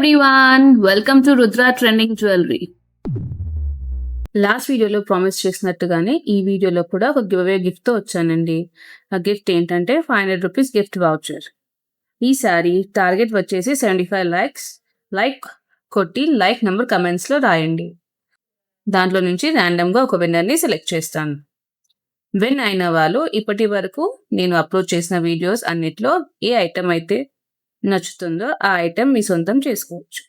Everyone welcome to Rudra trending jewellery last వీడియోలో promise చేసినట్టుగానే ఈ వీడియోలో కూడా ఒక గివ్ అవే గిఫ్ట్తో వచ్చానండి. ఆ గిఫ్ట్ ఏంటంటే five hundred rupees gift voucher ఈసారి టార్గెట్ వచ్చేసి సెవెంటీ ఫైవ్ లైక్స్ లైక్ కొట్టి లైక్ నెంబర్ కమెంట్స్లో రాయండి. దాంట్లో నుంచి ర్యాండమ్గా ఒక విన్నర్ని సెలెక్ట్ చేస్తాను. విన్ అయిన వాళ్ళు ఇప్పటి వరకు నేను అప్లోడ్ చేసిన వీడియోస్ అన్నిట్లో ఏ ఐటమ్ అయితే నచ్చుతుందో ఆ ఐటెం మీ సొంతం చేసుకోవచ్చు.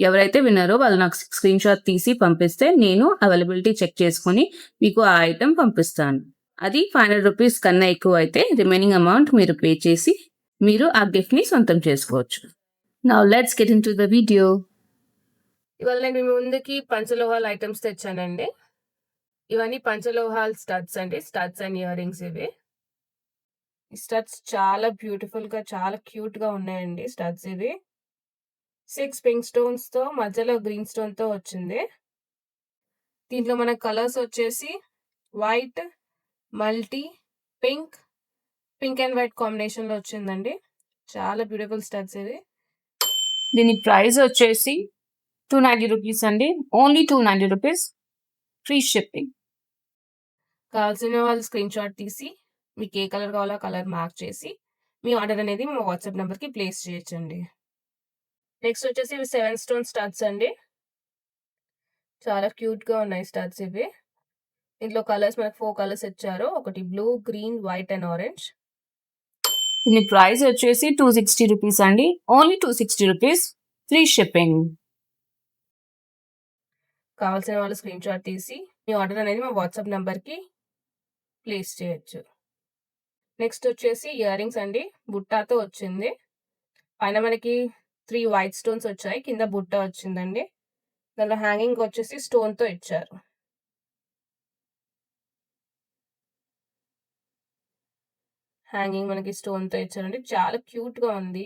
ఎవరైతే విన్నారో వాళ్ళు నాకు స్క్రీన్ షాట్ తీసి పంపిస్తే నేను అవైలబిలిటీ చెక్ చేసుకొని మీకు ఆ ఐటెం పంపిస్తాను. అది ఫైవ్ హండ్రెడ్ రూపీస్ కన్నా ఎక్కువ అయితే రిమైనింగ్ అమౌంట్ మీరు పే చేసి మీరు ఆ గిఫ్ట్ని సొంతం చేసుకోవచ్చు. నా let's get into the video ఇవాళ నేను మీ ముందుకి పంచలోహాల ఐటమ్స్ తెచ్చానండి. ఇవన్నీ పంచలోహాల్ స్టడ్స్ అండి. స్టడ్స్ అండ్ ఇయర్ రింగ్స్ ఇవి. ఈ స్టడ్స్ చాలా బ్యూటిఫుల్గా చాలా క్యూట్గా ఉన్నాయండి స్టడ్స్ ఇవి. సిక్స్ పింక్ స్టోన్స్తో మధ్యలో గ్రీన్ స్టోన్తో వచ్చింది. దీంట్లో మన కలర్స్ వచ్చేసి white multi pink pink and white కాంబినేషన్లో వచ్చిందండి. చాలా బ్యూటిఫుల్ స్టడ్స్ ఇవి. దీని ప్రైస్ వచ్చేసి టూ నైంటీ రూపీస్ అండి. Only two ninety rupees free shipping. కావాల్సిన వాళ్ళు స్క్రీన్ షాట్ తీసి మీకు ఏ కలర్ కావాలో ఆ కలర్ మార్క్ చేసి మీ ఆర్డర్ అనేది మా వాట్సాప్ నెంబర్కి ప్లేస్ చేయొచ్చండి. నెక్స్ట్ వచ్చేసి ఇవి సెవెన్ స్టోన్ స్టడ్స్ అండి. చాలా క్యూట్గా ఉన్నాయి స్టడ్స్ ఇవి. ఇంట్లో కలర్స్ మనకు ఫోర్ కలర్స్ ఇచ్చారు. ఒకటి blue green white and orange. దీని ప్రైస్ వచ్చేసి టూ సిక్స్టీ రూపీస్ అండి. Only two sixty rupees. Free shipping. కావాల్సిన వాళ్ళు స్క్రీన్ షాట్ తీసి మీ ఆర్డర్ అనేది మా వాట్సాప్ నెంబర్కి ప్లేస్ చేయొచ్చు. నెక్స్ట్ వచ్చేసి ఇయర్ రింగ్స్ అండి. బుట్టాతో వచ్చింది. పైన మనకి త్రీ వైట్ స్టోన్స్ వచ్చాయి. కింద బుట్ట వచ్చిందండి. దానిలో హ్యాంగింగ్ వచ్చేసి స్టోన్తో ఇచ్చారు. హ్యాంగింగ్ మనకి స్టోన్తో ఇచ్చారండి. చాలా క్యూట్గా ఉంది.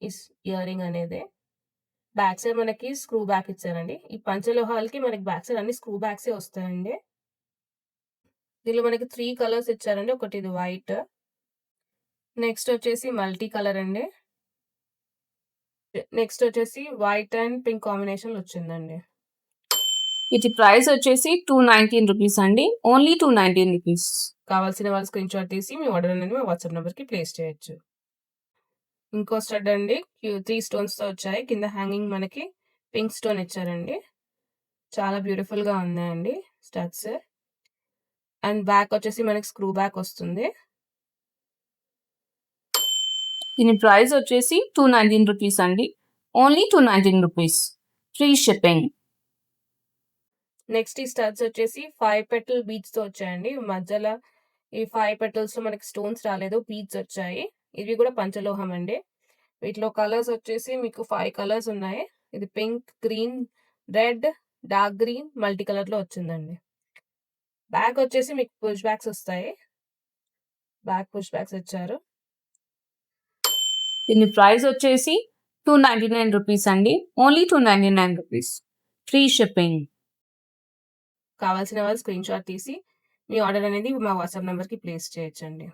ఈ ఇయర్ రింగ్ అనేది. బ్యాక్ సైడ్ మనకి స్క్రూ బ్యాక్ ఇచ్చారండి. ఈ పంచలోహాలకి మనకి బ్యాక్ సైడ్ అన్ని స్క్రూ బ్యాక్సే వస్తాయండి. దీనిలో మనకి త్రీ కలర్స్ ఇచ్చారండి. ఒకటి ఇది వైట్ నెక్స్ట్ వచ్చేసి మల్టీ కలర్ అండి. నెక్స్ట్ వచ్చేసి వైట్ అండ్ పింక్ కాంబినేషన్ వచ్చిందండి. ఇది ప్రైస్ వచ్చేసి టూ నైన్టీన్ రూపీస్ అండి. ఓన్లీ టూ నైన్టీన్ రూపీస్ కావాల్సిన వాళ్ళు స్క్రీన్ షాట్ తీసి మీ ఆర్డర్ అనేది మా వాట్సాప్ నెంబర్కి ప్లేస్ చేయొచ్చు. ఇంకో స్టడ్ అండి. త్రీ స్టోన్స్తో వచ్చాయి. కింద హ్యాంగింగ్ మనకి పింక్ స్టోన్ ఇచ్చారండి. చాలా బ్యూటిఫుల్గా ఉన్నాయండి స్టడ్స్ అండ్ బ్యాక్ వచ్చేసి మనకి స్క్రూ బ్యాక్ వస్తుంది. దీని ప్రైస్ వచ్చేసి టూ నైన్టీన్ రూపీస్ అండి. Only two nineteen rupees. Free shipping. Next ఈ స్టడ్స్ వచ్చేసి ఫైవ్ పెటల్తో వచ్చాయండి. మధ్యలో ఈ ఫైవ్ పెటల్స్లో మనకి స్టోన్స్ రాలేదు బీడ్స్ వచ్చాయి. ఇవి కూడా పంచలోహం అండి. వీటిలో కలర్స్ వచ్చేసి మీకు ఫైవ్ కలర్స్ ఉన్నాయి. ఇది pink green red dark green multi కలర్లో వచ్చిందండి. బ్యాక్ వచ్చేసి మీకు పుష్ బ్యాక్స్ వస్తాయి. బ్యాక్ పుష్ బ్యాక్స్ ఇచ్చారు. దీని ప్రైస్ వచ్చేసి టూ నైంటీ నైన్ రూపీస్ అండి. Only two ninety nine rupees. Free shipping. కావాల్సిన వాళ్ళు స్క్రీన్ షాట్ తీసి మీ ఆర్డర్ అనేది మా వాట్సాప్ నెంబర్కి ప్లేస్ చేయొచ్చండి.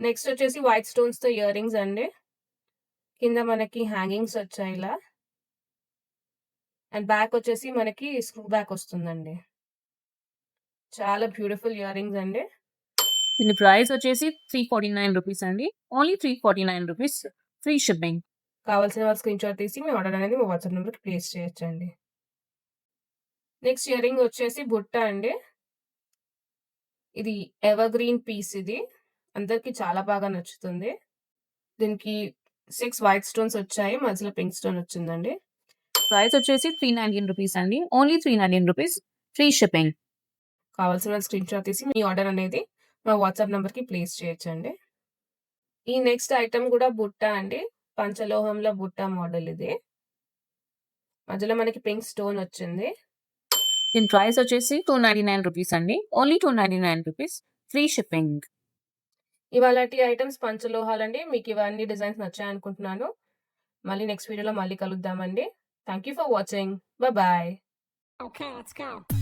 నెక్స్ట్ వచ్చేసి వైట్ స్టోన్స్తో ఇయర్ రింగ్స్ అండి. కింద మనకి హ్యాంగింగ్స్ వచ్చాయి ఇలా. అండ్ బ్యాక్ వచ్చేసి మనకి స్క్రూ బ్యాక్ వస్తుందండి. చాలా బ్యూటిఫుల్ ఇయర్ రింగ్స్ అండి. దీని ప్రైస్ వచ్చేసి త్రీ ఫార్టీ నైన్ రూపీస్ అండి. Only three forty nine rupees free shipping. కావాల్సిన వాళ్ళు స్క్రీన్ షాట్ తీసి మీ ఆర్డర్ అనేది మా వాట్సాప్ నెంబర్కి ప్లేస్ చేయొచ్చండి. నెక్స్ట్ ఇయర్ రింగ్ వచ్చేసి బుట్ట అండి. ఇది ఎవర్ గ్రీన్ పీస్ ఇది. అందరికి చాలా బాగా నచ్చుతుంది. దీనికి సిక్స్ వైట్ స్టోన్స్ వచ్చాయి. మధ్యలో పింక్ స్టోన్ వచ్చిందండి. ప్రైస్ వచ్చేసి త్రీ నైన్టీన్ రూపీస్ అండి. Only three nineteen rupees free shipping. కావాల్సిన స్క్రీన్ షాట్ తీసి మీ ఆర్డర్ అనేది మా వాట్సాప్ నెంబర్కి ప్లేస్ చేయొచ్చండి. ఈ నెక్స్ట్ ఐటమ్ కూడా బుట్ట అండి. పంచలోహంలో బుట్ట మోడల్ ఇది. మధ్యలో మనకి పింక్ స్టోన్ వచ్చింది. దీని ప్రైస్ వచ్చేసి టూ నైన్టీ నైన్ రూపీస్ అండి. Only two ninety nine rupees free shipping ఇవాళ ఐటమ్స్ పంచలోహాలు అండి మీకు ఇవన్నీ డిజైన్స్ నచ్చాయి అనుకుంటున్నాను. మళ్ళీ నెక్స్ట్ వీడియోలో మళ్ళీ కలుద్దామండి. Thank you for watching bye Okay, let's go.